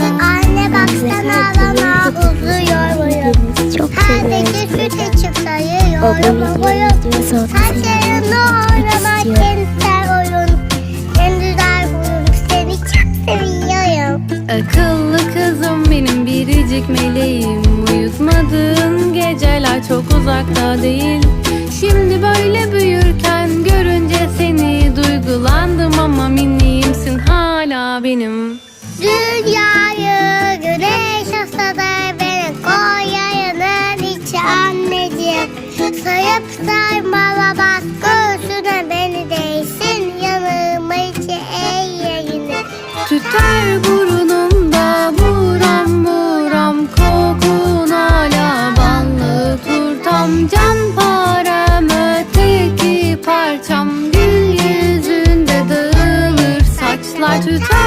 Anne baksana bana uzuyor boyum. Çok gece süt içip sayıyorum boyum. Saçlarını oynamak en güzel oyun. En güzel oyun. Seni çok seviyorum. Akıllı kızım benim biricik meleğim Uyutmadığın geceler çok uzakta değil Şimdi böyle büyürken görünce seni Duygulandım ama minniyimsin hala benim Dünyayı güneş ısladı beni Konya'nın içi anneciğim. Sayıp sarmalamaz göğsüne beni değsin Yanıma içi ey yayını. Tüter burnumda buram buram kokun hala Banlı. Turtam can param öteki parçam. Gül yüzünde dağılır saçlar. Tüter